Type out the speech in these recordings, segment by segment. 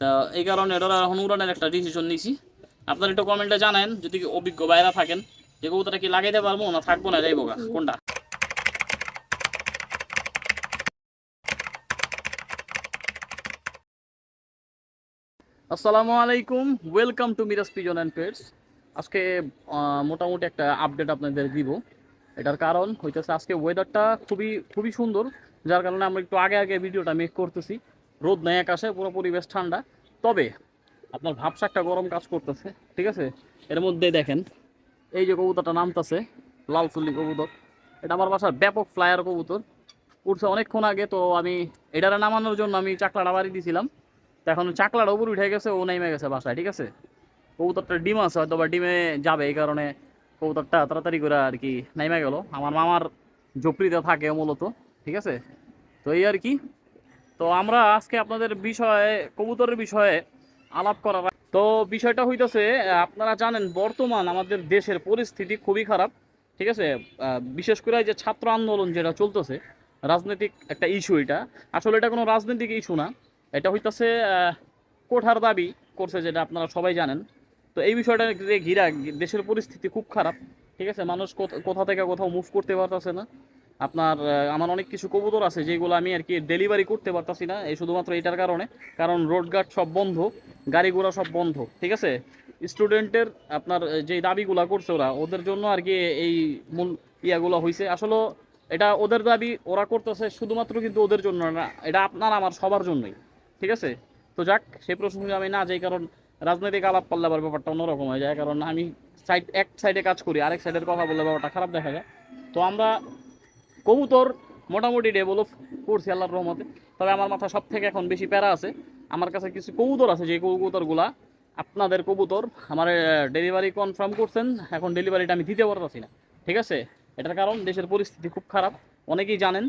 তা এই কারণে এটার এখন উড়ানের একটা ডিসিশন নিয়েছি আপনারা একটু কমেন্টে জানেন যদি অভিজ্ঞ বাইরা থাকেন, যে কবুতরটা কি লাগাইতে পারব না থাকব না, যাইবো কোনটা? আসসালামু আলাইকুম welcome to Miraj pigeon and pets আজকে মোটামুটি একটা আপডেট আপনাদের দিব। এটার কারণ হইতেছে আজকে ওয়েদারটা খুবই খুবই সুন্দর, যার কারণে আমরা একটু আগে আগে ভিডিওটা মেক করতেছি। রোদ নেই আকাশে, পুরো পরিবেশ ঠান্ডা। তবে আপনার ভাবসা একটা গরম কাজ করতেছে, ঠিক আছে? এর মধ্যে দেখেন, এই যে কবুতরটা নামতেছে লাল চুল্লি কবুতর। এটা আমার বাসার ব্যাপক ফ্লায়ার কবুতর। উঠছে অনেকক্ষণ আগে, তো আমি এটারে নামানোর জন্য আমি চাকলাটা বাড়ি দিয়েছিলাম তো এখন চাকলাটা উপর উঠে গেছে, ও নেমে গেছে বাসায়, ঠিক আছে? কবুতরটা ডিম আছে, হয়তো বা ডিমে যাবে, এই কারণে কবুতরটা তাড়াতাড়ি করে আর কি নেমে গেল। আমার মামার ঝুপড়িতে থাকে মূলত, ঠিক আছে? তো এই আর কি তো আমরা আজকে আপনাদের বিষয়ে, কবুতরের বিষয়ে আলাপ করার তো বিষয়টা হইতেছে আপনারা জানেন বর্তমান আমাদের দেশের পরিস্থিতি খুবই খারাপ, ঠিক আছে? বিশেষ করে যে ছাত্র আন্দোলন যেটা চলতেছে, রাজনৈতিক একটা ইস্যু এটা। আসলে এটা কোনো রাজনৈতিক ইস্যু না, এটা হইতেছে কোঠার দাবি করছে যেটা আপনারা সবাই জানেন। তো এই বিষয়টা ঘিরা, দেশের পরিস্থিতি খুব খারাপ, ঠিক আছে? মানুষ কোথা থেকে কোথাও মুভ করতে পারতেছে না। আপনার আমার অনেক কিছু কবুতর আছে যেগুলো আমি আর কি ডেলিভারি করতে পারতাছি না, এই শুধুমাত্র এটার কারণে। কারণ রোডঘাট সব বন্ধ, গাড়ি ঘোড়া সব বন্ধ, ঠিক আছে? স্টুডেন্টের আপনার যে দাবিগুলো করছে ওরা, ওদের জন্য আর কি এই মূল ইয়াগুলো হয়েছে আসলে এটা ওদের দাবি, ওরা করতেছে শুধুমাত্র কিন্তু ওদের জন্য না, এটা আপনার, আমার সবার জন্যই, ঠিক আছে? তো যাক সেই প্রসঙ্গে আমি না যাই, কারণ রাজনৈতিক আলাপ করলে আবার ব্যাপারটা অন্যরকম হয়ে যায়, কারণ আমি সাইড এক সাইডে কাজ করি, আরেক সাইডের কথা বললে ব্যাপারটা খারাপ দেখা যায়। তো আমরা কবুতর মোটামুটি ডেভেলপ করছি আল্লাহর রহমতে। তবে আমার মাথা সব থেকে এখন বেশি প্যারা আছে। আমার কাছে কিছু কবুতর আছে, যে কবুতরগুলা আপনাদের কবুতর আমার ডেলিভারি কনফার্ম করছেন, এখন ডেলিভারিটা আমি দিতে পারতেছি না। ঠিক আছে? এটার কারণ দেশের পরিস্থিতি খুব খারাপ, অনেকেই জানেন,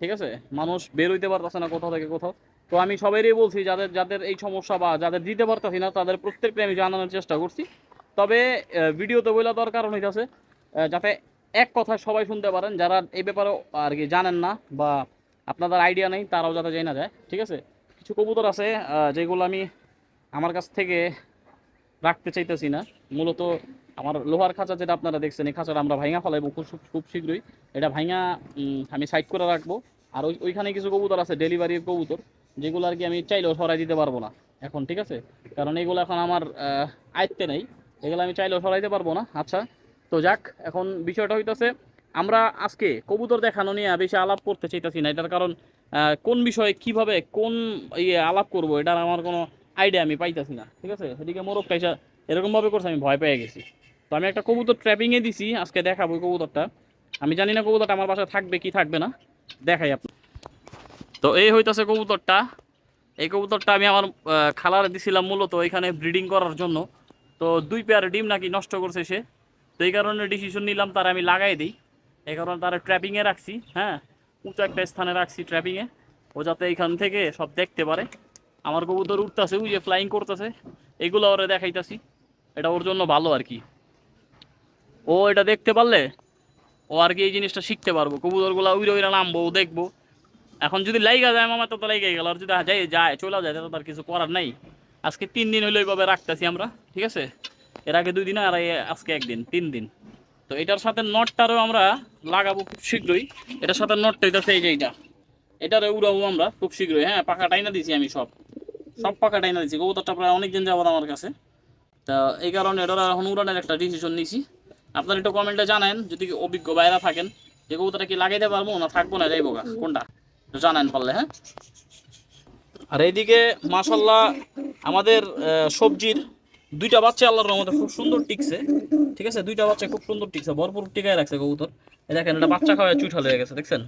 ঠিক আছে? মানুষ বের হইতে পারতেছে না কোথাও থেকে কোথাও। তো আমি সবাইরই বলছি, যাদের যাদের এই সমস্যা বা যাদের দিতে পারতেছি না, তাদের প্রত্যেককে আমি জানানোর চেষ্টা করছি। তবে ভিডিওতে বলে দেওয়ার কারণ হইতেছে যাতে এক কথায় সবাই শুনতে পারেন যারা এই ব্যাপারে আর কি জানেন না বা আপনাদের আইডিয়া নেই তারাও যাতে জানা যায় ঠিক আছে? কিছু কবুতর আছে যেগুলো আমি আমার কাছ থেকে রাখতে চাইতেছি না। মূলত আমার লোহার খাঁচা যেটা আপনারা দেখছেন এই খাঁচাটা আমরা ভাঙা ফেলাইবো খুব খুব শীঘ্রই। এটা উম, আমি সাইড করে রাখব। আর ওই ওইখানে কিছু কবুতর আছে ডেলিভারির কবুতর যেগুলো আর কি আমি চাইলেও সরাই দিতে পারব না এখন ঠিক আছে? কারণ এগুলো এখন আমার আয়ত্তে নেই। এগুলো আমি চাইলেও সরাইতে পারব না। আচ্ছা তো যাক, এখন বিষয়টা হইতেছে, আমরা আজকে কবুতর দেখানো নিয়ে বেশি আলাপ করতে চাইতেছি না। এটার কারণ কোন বিষয়ে কীভাবে, কোন ইয়ে আলাপ করব, এটার আমার কোনো আইডিয়া আমি পাইতেছি না, ঠিক আছে? সেদিকে মোরগ টাইসা এরকমভাবে করছে, আমি ভয় পেয়ে গেছি। তো আমি একটা কবুতর ট্র্যাপিংয়ে দিছি, আজকে দেখাবো কবুতরটা। আমি জানি না কবুতরটা আমার বাসায় থাকবে কি থাকবে না, দেখাই আপনি তো এই হইতাছে কবুতরটা। এই কবুতরটা আমি আমার খালার দিছিলাম মূলত এখানে ব্রিডিং করার জন্য। তো দুই পেয়ার ডিম নাকি নষ্ট করছে সে। তো এই কারণে ডিসিশন নিলাম, তার আমি লাগাই দিই। এই কারণে তারা ট্র্যাপিংয়ে রাখছি হ্যাঁ? উঁচু একটা স্থানে রাখছি ট্র্যাপিংয়ে ও যাতে এখান থেকে সব দেখতে পারে। আমার কবুতর উঠতেছে, ওই যে ফ্লাইং করতেছে। এগুলো ওরে দেখাইতাছি। এটা ওর জন্য ভালো আর কি। ও এটা দেখতে পারলে, ও আর কি এই জিনিসটা শিখতে পারব। কবুতরগুলো উইরে উইরে নামবো, ও দেখব। এখন যদি লাইগা যায়, মামা তো তো লাইগে গেল। আর যদি যাই যায় চলে যায় তো তার কিছু করার নাই। আজকে তিন দিন হইল এইভাবে রাখতেছি আমরা, ঠিক আছে? এর আগে দুই দিন আর আজকে একদিন, তিন দিন। তো এটার সাথে নটটারও আমরা লাগাবো খুব শীঘ্রই। এটার সাথে নটটা হইতেছে এই যে এইটা। এটারে উড়াবো আমরা খুব শীঘ্রই হ্যাঁ পাখা টাইনা দিছি আমি সব। সব পাখা টাইনা দিছি, কবুতরটা প্রায় অনেক দিন যাবত আমার কাছে। তা এই কারণে এটার এখন উড়ানের একটা ডিসিশন নিছি। আপনারা একটু কমেন্টে জানেন, যদি অভিজ্ঞ বাইরা থাকেন, যে কবুতরটা কি লাগাইতে পারব না থাকব না, যাইবো কোনটা? জানেন পারলে হ্যাঁ। আর এইদিকে মাশাল্লাহ আমাদের সবজির দুইটা বাচ্চা আল্লাহর রহমতে খুব সুন্দর টিকছে, ঠিক আছে? দুইটা বাচ্চা খুব সুন্দর টিকছে, ভরপুর টিকায় রাখছে কবুতর। এই দেখেন, এটা বাচ্চা খাওয়া চুইঠাল হয়ে গেছে, দেখছেন?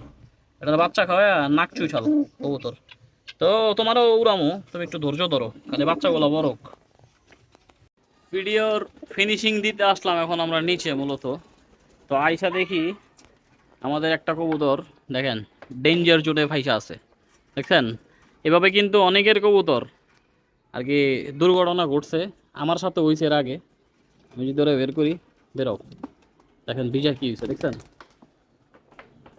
এটা বাচ্চা খাওয়া নাক চুইঠাল কবুতর। তো তোমারও উড়ামো, তুমি একটু ধৈর্য ধরো, খালি বাচ্চাগুলো বড়ক ভিডিওর ফিনিশিং দিতে আসলাম এখন আমরা নিচে মূলত। তো আইসা দেখি আমাদের একটা কবুতর, দেখেন ডেঞ্জার জোটে ফাইসা আছে, দেখছেন? এভাবে কিন্তু অনেকের কবুতর আর কি দুর্ঘটনা ঘটছে। আমার সাথে হয়েছে এর আগে। আমি যদি ওরা বের করি, বেরো। দেখেন, ভিজা কি হয়েছে দেখছেন?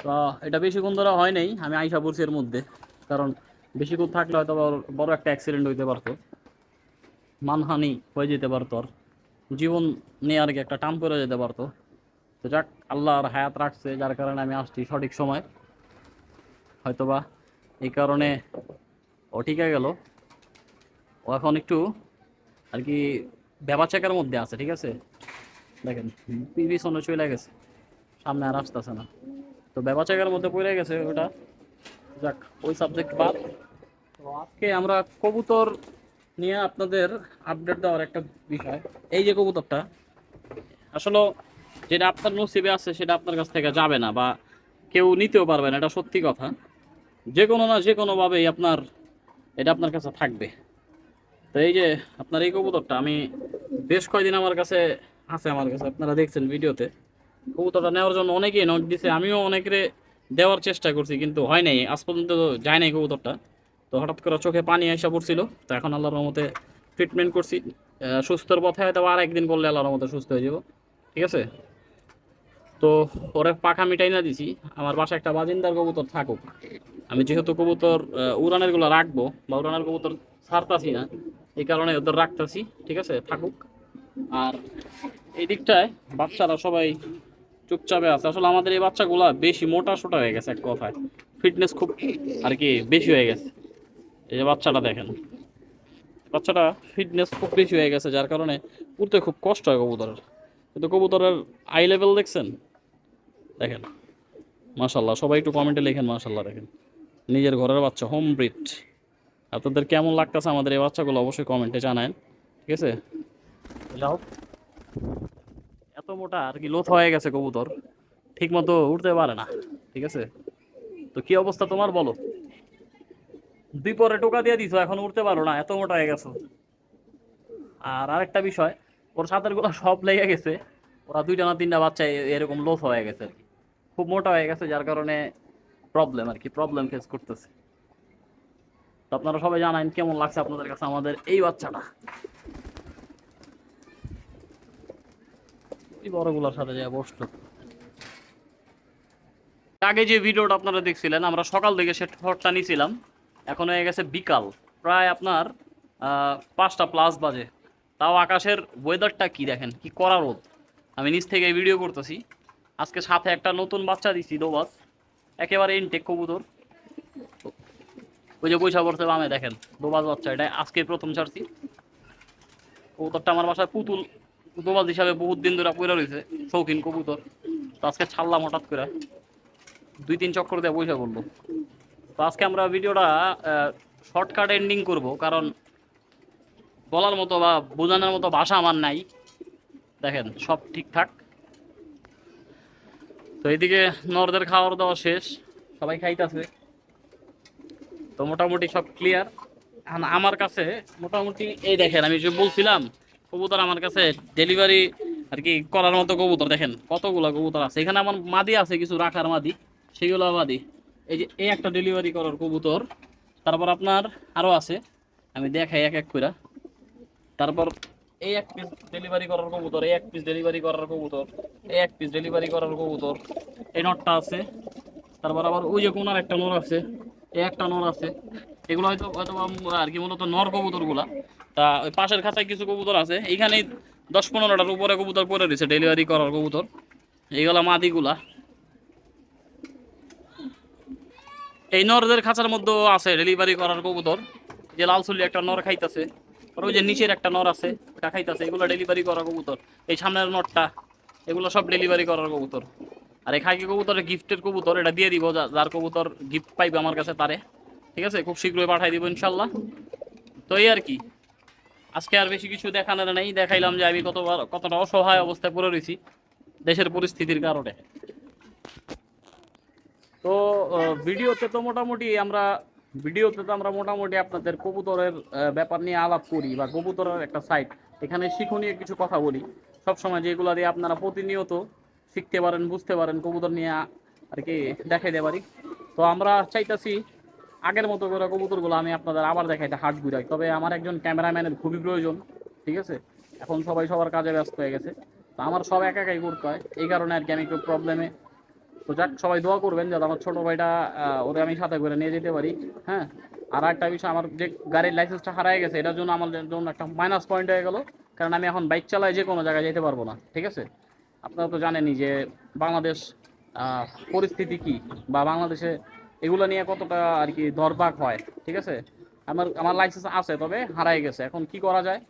তো এটা বেশিক্ষণ ধরা হয় নাই, আমি আইসা পড়ছি এর মধ্যে। কারণ বেশিক্ষণ থাকলে হয়তো বড়- একটা অ্যাক্সিডেন্ট হইতে পারতো। মানহানি হয়ে যেতে পারতো আর। জীবন নিয়ে আর কি একটা টান পড়ে যেতে পারতো। তো যাক, আল্লাহর হায়াত রাখছে, যার কারণে আমি আসছি সঠিক সময়। হয়তোবা এই কারণে ও ঠিকে গেল। এখন একটু আর কি ব্যবাচেকার মধ্যে আছে, ঠিক আছে? দেখেন, পিছনে চলে গেছে, সামনে আর আসতেছে না। তো ব্যবাচেকার মধ্যে পড়ে গেছে ওটা। যাক, ওই সাবজেক্ট বাদ। আজকে আমরা কবুতর নিয়ে আপনাদের আপডেট দেওয়ার একটা বিষয়। এই যে কবুতরটা, আসলে যেটা আপনার নসিবে আছে সেটা আপনার কাছ থেকে যাবে না বা কেউ নিতেও পারবে না, এটা সত্যি কথা। যে কোনো না যে কোনোভাবেই আপনার, এটা আপনার কাছে থাকবে। তো এই যে আপনার এই কবুতরটা, আমি বেশ কয়দিন আমার কাছে আছে আমার কাছে, আপনারা দেখছেন ভিডিওতে। কবুতরটা নেওয়ার জন্য অনেকেই নোট দিছে, আমিও অনেকের দেওয়ার চেষ্টা করছি, কিন্তু হয় নাই, আজ পর্যন্ত যায় নাই কবুতরটা। তো হঠাৎ করে চোখে পানি আসা পড়ছিল, তো এখন আল্লাহর রহমতে ট্রিটমেন্ট করছি। সুস্থর পথে হয়তো আর একদিন করলে আল্লাহর রহমতে সুস্থ হয়ে যাব। ঠিক আছে? তো ওরে পাখা মিটাই না দিছি, আমার বাসায় একটা বাজিন্দার কবুতর থাকুক। আমি যেহেতু কবুতর উড়ানেরগুলো রাখব, বা উড়ানের কবুতর ছাড়তাছি না এই কারণে ওদের রাখতেছি, ঠিক আছে? থাকুক। আর এই দিকটায় বাচ্চারা সবাই চুপচাপে আছে। আসলে আমাদের এই বাচ্চাগুলা বেশি মোটা সোটা হয়ে গেছে এক কথায়। ফিটনেস খুব আর কি বেশি হয়ে গেছে। এই যে বাচ্চাটা দেখেন। বাচ্চাটা ফিটনেস খুব বেশি হয়ে গেছে, যার কারণে উঠতে খুব কষ্ট হয় কবুতরের। কিন্তু কবুতরের আই লেভেল দেখছেন? দেখেন। মাশাল্লাহ সবাই একটু কমেন্টে লেখেন মাশাল্লাহ দেখেন। নিজের ঘরের বাচ্চা হোম ব্রিড আপনাদের কেমন লাগতেছে আমাদের এই বাচ্চাগুলো অবশ্যই কমেন্টে জানান, ঠিক আছে? যাও এত মোটা আর কি লোথ হয়ে গেছে কবুতর ঠিক মতো উঠতে পারে না, ঠিক আছে? তো কি অবস্থা তোমার বলো? দুই পরে টোকা দিয়ে দিছো, এখন উঠতে পারো না, এত মোটা হয়ে গেছো। আর আরেকটা বিষয়, ওর সাথেরগুলো সব লেগে গেছে, ওরা দুইটা না তিনটা বাচ্চা এরকম লোথ হয়ে গেছে আর কি। খুব মোটা হয়ে গেছে, যার কারণে প্রবলেম আর কি প্রবলেম ফেস করতেছে। তো আপনারা সবাই জানান কেমন লাগছে আপনাদের কাছে আমাদের এই বাচ্চাটা। এই বড়গুলোর সাথে যা বসল আগে যে ভিডিওটা আপনারা দেখছিলেন আমরা সকাল থেকে সে শটটা নিয়েছিলাম এখন হয়ে গেছে বিকাল। প্রায় আপনার পাঁচটা প্লাস বাজে। তাও আকাশের ওয়েদারটা কি দেখেন কি করা রোদ। আমি নিচ থেকে ভিডিও করতেছি। আজকে সাথে একটা নতুন বাচ্চা দিছি দোবাস। একেবারে ইনটেক কবুতর। ওই যে পয়সা পড়ছে বামে দেখেন, দোবাজ বাচ্চা এটা আজকে প্রথম ছাড়ছি। কবুতরটা আমার বাসায় পুতুল, দোবাজ হিসাবে বহুত দিন ধরে পড়ে রয়েছে শৌখিন কবুতর। তো আজকে ছাড়লাম হঠাৎ করে। দুই তিন চক্কর দিয়ে পয়সা করল তো আজকে আমরা ভিডিওটা শর্টকাট এন্ডিং করব, কারণ বলার মতো বা বোঝানোর মতো ভাষা আমার নাই। দেখেন, সব ঠিকঠাক। তো এইদিকে নরদের খাওয়ার দাওয়া শেষ। সবাই খাইতেছে। তো মোটামুটি সব ক্লিয়ার এখন আমার কাছে মোটামুটি এই দেখেন, আমি যে বলছিলাম, কবুতর আমার কাছে ডেলিভারি আর কি করার মতো কবুতর, দেখেন কতগুলো কবুতর আছে। এখানে আমার মাদি আছে, কিছু রাখার মাদি, সেগুলো মাদি। এই যে এই একটা ডেলিভারি করার কবুতর, তারপর আপনার আরও আছে, আমি দেখাই এক এক করে তারপর এই এক পিস ডেলিভারি করার কবুতর, এই এক পিস ডেলিভারি করার কবুতর, এই এক পিস ডেলিভারি করার কবুতর, এই নটটা আছে। তারপর আবার ওই যে কোনার একটা নর আছে একটা নর আছে। এগুলো হয়তো হয়তো আর কি মূলত নর কবুতরগুলা তা ওই পাশের খাঁচায় কিছু কবুতর আছে। এইখানে দশ পনেরোটার উপরে কবুতর পড়ে রয়েছে, ডেলিভারি করার কবুতর। এইগুলা মাদিগুলা। এই নরদের খাঁচার মধ্যেও আছে ডেলিভারি করার কবুতর। যে লাল চুলি একটা নর খাইতেছে, আর ওই যে নিচের একটা নর আছে, ওটা খাইতেছে। এগুলো ডেলিভারি করা কবুতর। এই সামনের নরটা, এগুলো সব ডেলিভারি করার কবুতর। আর এই খাকি কবুতরের গিফটের কবুতর, এটা দিয়ে দিব যার কবুতর গিফট পাইবে আমার কাছে তারে। ঠিক আছে? খুব শীঘ্রই পাঠাই দিব ইনশাল্লাহ। তো এই আর কি। আজকে আর বেশি কিছু দেখানোর নেই। দেখাইলাম যে আমি কতবার কতটা অসহায় অবস্থায় পড়ে রয়েছি দেশের পরিস্থিতির কারণে। তো ভিডিওতে তো মোটামুটি আমরা ভিডিওতে তো আমরা মোটামুটি আপনাদের কবুতরের ব্যাপার নিয়ে আলাপ করি বা কবুতরের একটা সাইট এখানে শিক্ষণীয় কিছু কথা বলি। সবসময় যেগুলো দিয়ে আপনারা প্রতিনিয়ত শিখতে পারেন, বুঝতে পারেন, কবুতর নিয়ে আর কি দেখাইতে পারি। তো আমরা চাইতেছি আগের মতো করে কবুতরগুলো আমি আপনাদের আবার দেখাইতে হাট ঘুরাই। তবে আমার একজন ক্যামেরাম্যানের খুবই প্রয়োজন, ঠিক আছে? এখন সবাই সবার কাজে ব্যস্ত হয়ে গেছে। তো আমার সব একা একাই করতে হয়, এই কারণে আর কি আমি একটু প্রবলেমে তো যাক, সবাই দোয়া করবেন যাতে আমার ছোট ভাইটা ওরে আমি সাথে করে নিয়ে যেতে পারি হ্যাঁ? আর একটা বিষয়, আমার যে গাড়ির লাইসেন্সটা হারায় গেছে, এটার জন্য আমার জন্য একটা মাইনাস পয়েন্ট হয়ে গেল। কারণ আমি এখন বাইক চালাই যে কোনো জায়গায় যেতে পারব না, ঠিক আছে? আপনারা তো জানেনই যে বাংলাদেশ পরিস্থিতি কি বা বাংলাদেশে এগুলো নিয়ে কতটা আর কি দরবাক হয়, ঠিক আছে? আমার আমার লাইসেন্স আছে তবে হারাই গেছে। এখন কি করা যায়?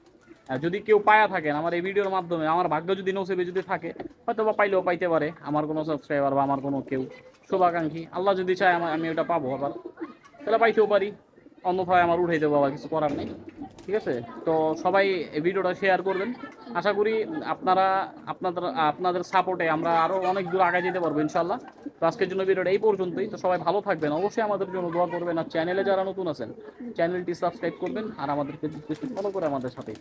যদি কেউ পায়া থাকেন আমার এই ভিডিওর মাধ্যমে, আমার ভাগ্য যদি নসিবে যদি থাকে হয়তো বা পাইলেও পাইতে পারে। আমার কোনো সাবস্ক্রাইবার বা আমার কোনো কেউ শুভাকাঙ্ক্ষী, আল্লাহ যদি চায় আমার আমি ওটা পাবো আবার। তাহলে পাইতেও পারি। অন্যথায় আমার উঠাই দেবো আবার, কিছু করার নেই। ঠিক আছে? তো সবাই ভিডিওটা শেয়ার করবেন। আশা করি আপনারা, আপনাদের আপনাদের সাপোর্টে আমরা আরও অনেক দূর আগে যেতে পারব ইনশাল্লাহ তো আজকের জন্য ভিডিওটা এই পর্যন্তই। তো সবাই ভালো থাকবেন। অবশ্যই আমাদের জন্য দোয়া করবেন। আর চ্যানেলে যারা নতুন আছেন চ্যানেলটি সাবস্ক্রাইব করবেন। আর আমাদের আমাদেরকে ফলো করে আমাদের সাথে